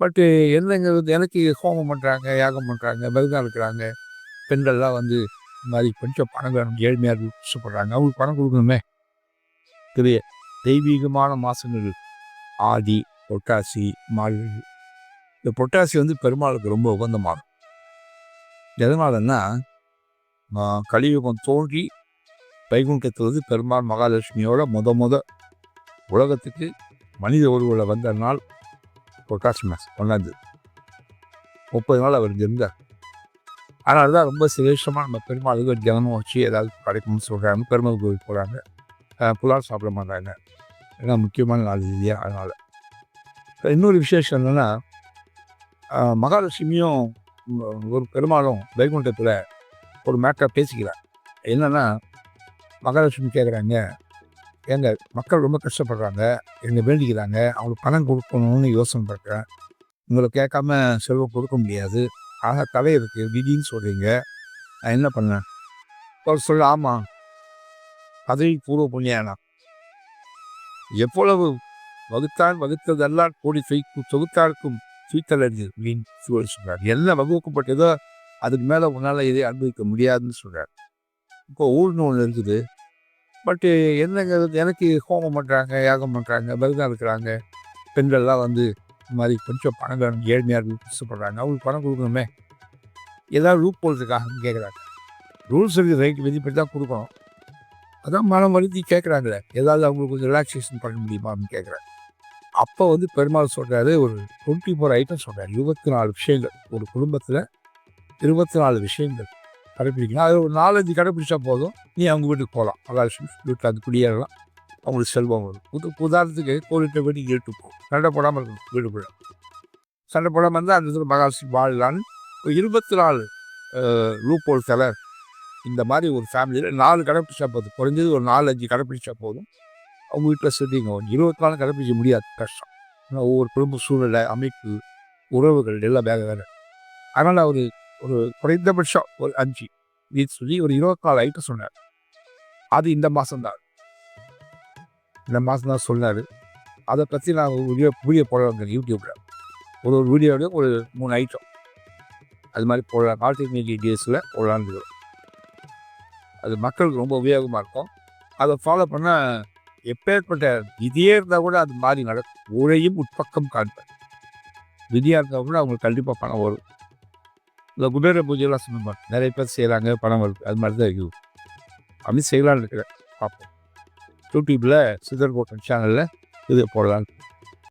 பட்டு என்னங்கிறது எனக்கு ஹோமம் பண்ணுறாங்க யாகம் பண்ணுறாங்க விரதம் இருக்கிறாங்க. பெண்கள்லாம் வந்து இந்த மாதிரி கொஞ்சம் பணம் வேணும் ஏழ்மையாக இருக்கு கஷ்டப்படுறாங்க அவங்களுக்கு பணம் கொடுக்கணுமே. தெரிய தெய்வீகமான மாதங்கள் ஆதி பொட்டாசி மார்கழி இந்த பொட்டாசி வந்து பெருமாளுக்கு ரொம்ப உகந்தமாகும். எதனாலன்னா கலியுகம் தோன்றி வைகுண்டத்தில் வந்து பெருமாள் மகாலட்சுமியோட முத முத உலகத்துக்கு மனித உருவில் வந்த நாள் பிரகாஷ் மாதம் ஒன்றாந்து முப்பது நாள் அவர் இருந்தார். அதனால தான் ரொம்ப சிரேஷமாக நம்ம பெருமாளுக்கு ஒரு தினமும் வச்சு ஏதாவது கிடைக்கும்னு சொல்கிறாங்க பெருமாள் கோவில் போகிறாங்க புலால் சாப்பிட மாட்டாங்க. ஏன்னா முக்கியமான நாள் இது இல்லையா? அதனால். இன்னொரு விசேஷம் என்னென்னா மகாலட்சுமியும் ஒரு பெருமாளும் வைகுண்டத்தில் ஒரு மேட்டரை பேசிக்கிறார். என்னென்னா மகாலட்சுமி கேட்குறாங்க ஏங்க மக்கள் ரொம்ப கஷ்டப்படுறாங்க. என்னை வேண்டிக்கிறாங்க. அவங்களுக்கு பணம் கொடுக்கணும்னு யோசனை பண்ணுறேன் உங்களை கேட்காம செல்வம் கொடுக்க முடியாது. ஆக தலை இருக்கு. விதின்னு சொல்கிறீங்க நான் என்ன பண்ணேன்? அவர் சொல்ல ஆமாம் பதவி பூர்வ புண்ணியானா? எவ்வளவு வகுத்தான் வகுத்ததெல்லாம் கோடி தொய்க்கு தொகுத்தாருக்கும் சீத்தலறிஞ்சு அப்படின்னு சொல்லி சொல்கிறார் என்ன வகுக்கப்பட்டதோ அதுக்கு மேலே உன்னால் இதை அனுபவிக்க முடியாதுன்னு சொல்கிறார் இப்போ ஊர்னு ஒன்று இருக்குது. பட்டு என்னங்கிறது எனக்கு ஹோமம் பண்ணுறாங்க யாகம் பண்ணுறாங்க விரதம் இருக்கிறாங்க. பெண்கள்லாம் வந்து இந்த மாதிரி கொஞ்சம் பணம் ஏழ்மையாக கஷ்டப்படுறாங்க அவங்களுக்கு பணம் கொடுக்கணுமே. ஏதாவது ரூப் போடுறதுக்காக கேட்குறாங்க ரூல்ஸ் இருக்குது ரைட் விதிப்படி தான் கொடுக்கணும். அதான் மனம் வருத்தி கேட்குறாங்களே ஏதாவது அவங்களுக்கு கொஞ்சம் ரிலாக்ஸேஷன் பண்ண முடியுமா அப்படின்னு கேட்குறாங்க அப்போ வந்து பெருமாள் சொல்கிறாரு ஒரு டுவெண்ட்டி ஃபோர் ஐட்டம் சொல்கிறார் இருபத்தி நாலு விஷயங்கள். ஒரு குடும்பத்தில் இருபத்தி நாலு விஷயங்கள். கடைப்பிடிக்கலாம் அது ஒரு நாலஞ்சு கடைப்பிடிச்சா போதும். நீ அவங்க வீட்டுக்கு போகலாம். மகாலட்சுமி வீட்டில் அது குடியேறலாம். அவங்களுக்கு செல்வம் வரும். புது உதாரணத்துக்கு கோவில்கிட்ட வீட்டுக்கு இட்டு போகும் சண்டை போடாமல் இருக்கும் வீட்டுக்குள்ள சண்டை போடாமல் இருந்தால் அந்த இடத்துல மகாலட்சுமி வாழலான்னு ஒரு இருபத்தி நாலு லூப்போல் சிலர் இந்த மாதிரி ஒரு ஃபேமிலியில் நாலு கடைப்பிடிச்சா போதும். குறைஞ்சது ஒரு நாலு அஞ்சு கடைப்பிடிச்சா போதும். அவங்க வீட்டில் செட்டிங்க ஒரு இருபத்தி நாலு கடைப்பிடிக்க முடியாது. கஷ்டம். ஏன்னா ஒவ்வொரு குடும்ப சூழ்நிலை அமைப்பு உறவுகள் எல்லாம் வேக வேறு. அதனால் அவர் ஒரு குறைந்தபட்சம் ஒரு அஞ்சு. இது சொல்லி ஒரு இருபத்தி நாலு ஐட்டம் சொன்னார். அது இந்த மாதம் தான் இந்த மாதம் தான் சொன்னார். அதை பற்றி நான் ஒரு வீடியோ வீடியோ போடுறாங்க யூடியூப்பில் ஒரு ஒரு வீடியோவில் ஒரு மூணு ஐட்டம். அது மாதிரி போடலாம். ஆல்டர்னேட்டிவ் டேஸில் போடலான்னு அது மக்களுக்கு ரொம்ப உபயோகமாக இருக்கும். அதை ஃபாலோ பண்ணால் எப்பேற்பட்ட விதியே இருந்தால் கூட அது மாதிரி நடக்கும். ஊழையும் உட்பக்கம் காண்பேன் விதியாக இருந்தால் கூட அவங்களுக்கு கண்டிப்பாக பணம் வரும். இந்த குபேர பூஜையெல்லாம் சொல்லுவாங்க நிறைய பேர் செய்கிறாங்க பணம் வருது அது மாதிரி தான் இருக்குது. அப்படி செய்யலாம்னு இருக்கிறேன். பார்ப்போம். யூடியூப்பில் சிதர் கோட்டன் சேனலில் இது போடலான்னு